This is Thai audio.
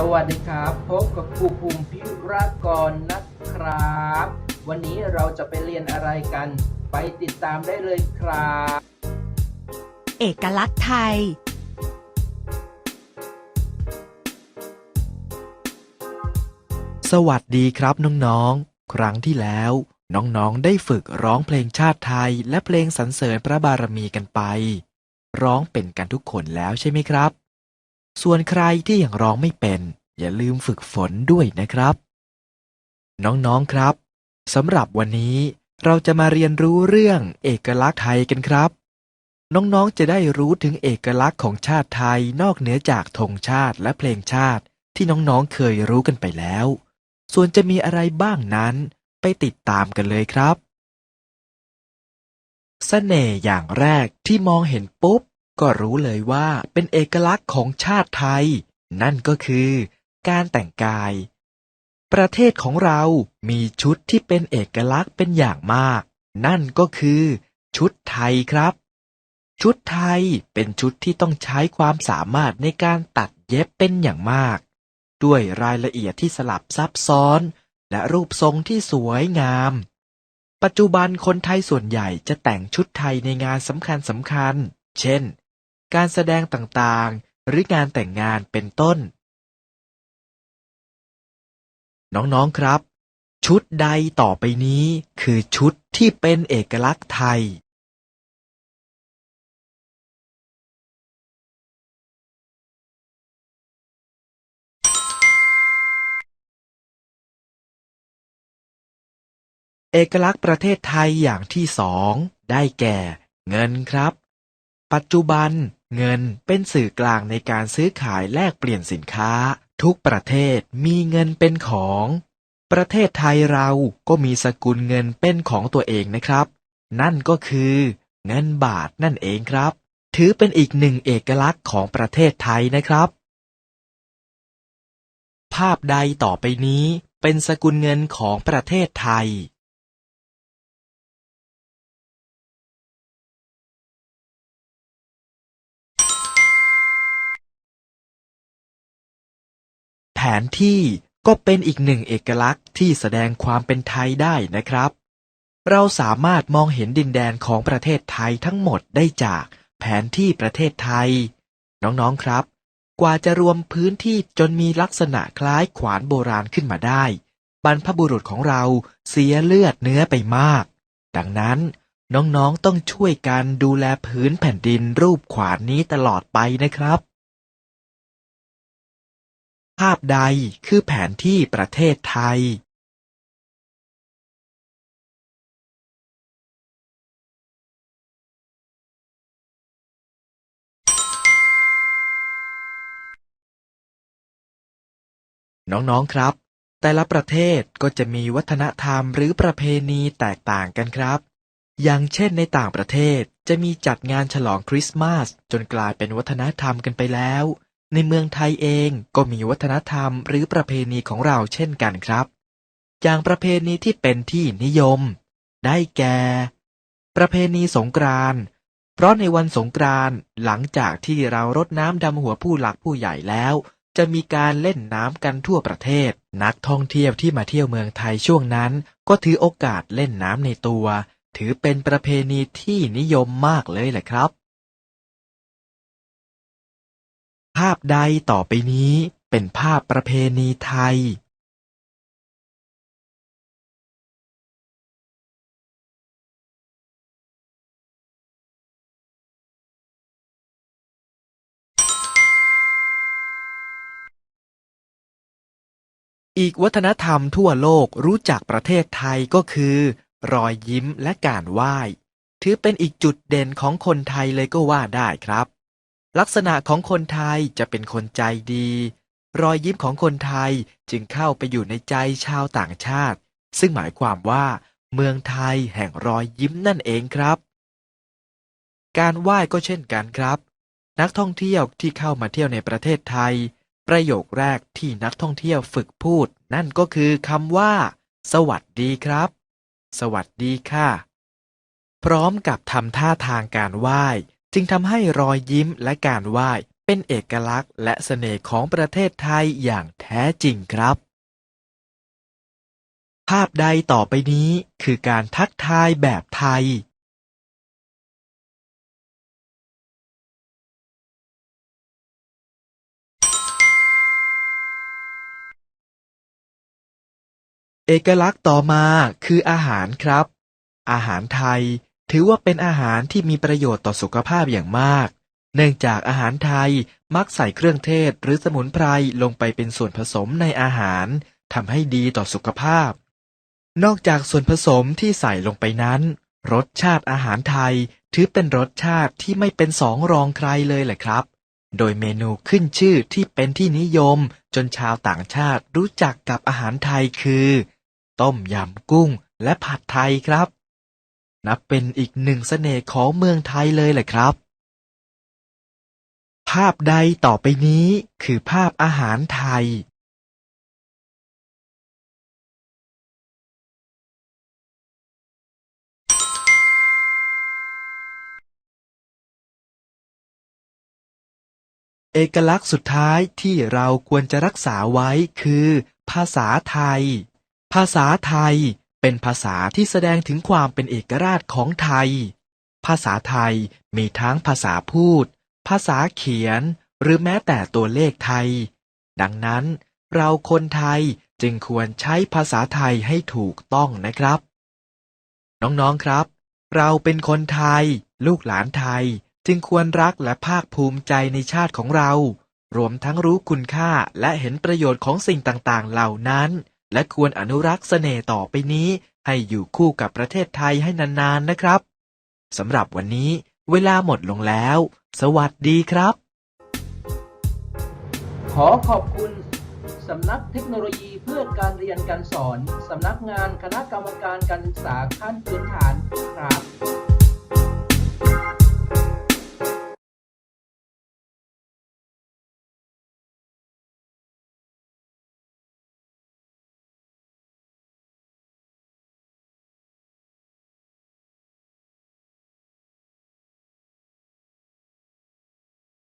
สวัสดีครับ พบกับครูภูมิพิรากรนะครับ วันนี้เราจะไปเรียนอะไรกัน ไปติดตามได้เลยครับ เอกลักษณ์ไทย สวัสดีครับน้องๆ ครั้งที่แล้ว น้องๆ ได้ฝึกร้องเพลงชาติไทย และเพลงสรรเสริญพระบารมีกันไป ร้องเป็นกันทุกคนแล้วใช่ไหมครับ ส่วนใครที่ยังร้องไม่เป็น อย่าลืมฝึกฝนด้วยนะครับ น้องๆครับสำหรับวันนี้เราจะมาเรียนรู้เรื่องเอกลักษณ์ไทยกันครับ น้องๆจะได้รู้ถึงเอกลักษณ์ของชาติไทยนอกเหนือจากธงชาติและเพลงชาติที่น้องๆเคยรู้กันไปแล้ว ส่วนจะมีอะไรบ้างนั้นไปติดตามกันเลยครับเสน่ห์อย่างแรกที่มองเห็นปุ๊บ ก็รู้เลยว่าเป็นเอกลักษณ์ของชาติไทย นั่นก็คือการแต่งกาย ประเทศของเรามีชุดที่เป็นเอกลักษณ์เป็นอย่างมาก นั่นก็คือ ชุดไทยครับ ชุดไทยเป็นชุดที่ต้องใช้ความสามารถในการตัดเย็บเป็นอย่างมาก ด้วยรายละเอียดที่สลับซับซ้อน และรูปทรงที่สวยงาม ปัจจุบันคนไทยส่วนใหญ่จะแต่งชุดไทยในงานสำคัญสำคัญ เช่น การแสดงต่างๆ หรืองานแต่งงานเป็นต้น น้องๆครับ ชุดใดต่อไปนี้คือชุดที่เป็นเอกลักษณ์ไทย เอกลักษณ์ประเทศไทยอย่างที่สองได้แก่ เงินครับ ปัจจุบัน เงินเป็นสื่อกลางในการซื้อขายแลกเปลี่ยนสินค้า ทุกประเทศมีเงินเป็นของ ประเทศไทยเราก็มีสกุลเงินเป็นของตัวเองนะครับ นั่นก็คือ เงินบาทนั่นเองครับ ถือเป็นอีกหนึ่งเอกลักษณ์ของประเทศไทยนะครับ ภาพใดต่อไปนี้เป็นสกุลเงินของประเทศไทย นที่ก็เป็นอีกหนึ่งเอกลักษณ์ที่แสดงความเป็นไทยได้นะครับ เราสามารถมองเห็นดินแดนของประเทศไทยทั้งหมดได้จากแผนที่ประเทศไทย น้องๆครับ กว่าจะรวมพื้นที่จนมีลักษณะคล้ายขวานโบราณขึ้นมาได้ บรรพบุรุษของเราเสียเลือดเนื้อไปมาก ดังนั้นน้องๆต้องช่วยกันดูแลพื้นแผ่นดินรูปขวานนี้ตลอดไปนะครับ ภาพใดคือแผนที่ประเทศไทยน้อง ๆ ครับ แต่ละประเทศก็จะมีวัฒนธรรมหรือประเพณีแตกต่างกันครับ อย่างเช่นในต่างประเทศจะมีจัดงานฉลองคริสต์มาสจนกลายเป็นวัฒนธรรมกันไปแล้ว ในเมืองไทยเองก็มีวัฒนธรรมหรือประเพณีของเราเช่นกันครับ อย่างประเพณีที่เป็นที่นิยม ได้แก่ ประเพณีสงกรานต์เพราะในวันสงกรานต์หลังจากที่เรารดน้ำดำหัวผู้หลักผู้ใหญ่แล้ว จะมีการเล่นน้ำกันทั่วประเทศ นักท่องเที่ยวที่มาเที่ยวเมืองไทยช่วงนั้น ก็ถือโอกาสเล่นน้ำในตัว ถือเป็นประเพณีที่นิยมมากเลยแหละครับ ภาพใดต่อไปนี้เป็นภาพประเพณีไทยอีกวัฒนธรรมทั่วโลกรู้จักประเทศไทยก็คือ รอยยิ้มและการไหว้ ถือเป็นอีกจุดเด่นของคนไทยเลยก็ว่าได้ครับ ลักษณะของคนไทยจะเป็นคนใจดี รอยยิ้มของคนไทยจึงเข้าไปอยู่ในใจชาวต่างชาติ ซึ่งหมายความว่า เมืองไทยแห่งรอยยิ้มนั่นเองครับ การไหว้ก็เช่นกันครับ นักท่องเที่ยวที่เข้ามาเที่ยวในประเทศไทย ประโยคแรกที่นักท่องเที่ยวฝึกพูด นั่นก็คือคำว่า สวัสดีครับ สวัสดีค่ะ พร้อมกับทำท่าทางการไหว้ จึงทำให้รอยยิ้มและการไหว้เป็นเอกลักษณ์และเสน่ห์ของประเทศไทยอย่างแท้จริงครับ ภาพใดต่อไปนี้คือการทักทายแบบไทย เอกลักษณ์ต่อมาคืออาหารครับ อาหารไทย ถือว่าเป็นอาหารที่มีประโยชน์ต่อสุขภาพอย่างมาก เนื่องจากอาหารไทยมักใส่เครื่องเทศหรือสมุนไพรลงไปเป็นส่วนผสมในอาหารทำให้ดีต่อสุขภาพ นอกจากส่วนผสมที่ใส่ลงไปนั้น รสชาติอาหารไทยถือเป็นรสชาติที่ไม่เป็นสองรองใครเลยแหละครับ โดยเมนูขึ้นชื่อที่เป็นที่นิยมจนชาวต่างชาติรู้จักกับอาหารไทยคือ ต้มยำกุ้งและผัดไทยครับ นับเป็นอีกหนึ่งเสน่ห์ของเมืองไทยเลยแหละครับ ภาพใดต่อไปนี้คือภาพอาหารไทย เอกลักษณ์สุดท้ายที่เราควรจะรักษาไว้คือ ภาษาไทย ภาษาไทย เป็นภาษาที่แสดงถึงความเป็นเอกราชของไทย ภาษาไทยมีทั้งภาษาพูด ภาษาเขียน หรือแม้แต่ตัวเลขไทย ดังนั้น เราคนไทยจึงควรใช้ภาษาไทยให้ถูกต้องนะครับ น้องๆครับ เราเป็นคนไทย ลูกหลานไทยจึงควรรักและภาคภูมิใจในชาติของเรา รวมทั้งรู้คุณค่าและเห็นประโยชน์ของสิ่งต่างๆ เหล่านั้น และควรอนุรักษ์เสน่ห์ต่อไปนี้ให้อยู่คู่กับประเทศไทยให้นานๆนะครับสำหรับวันนี้เวลาหมดลงแล้ว สวัสดีครับ ขอขอบคุณ สำนักเทคโนโลยีเพื่อการเรียนการสอน สำนักงานคณะกรรมการการศึกษาขั้นพื้นฐานครับ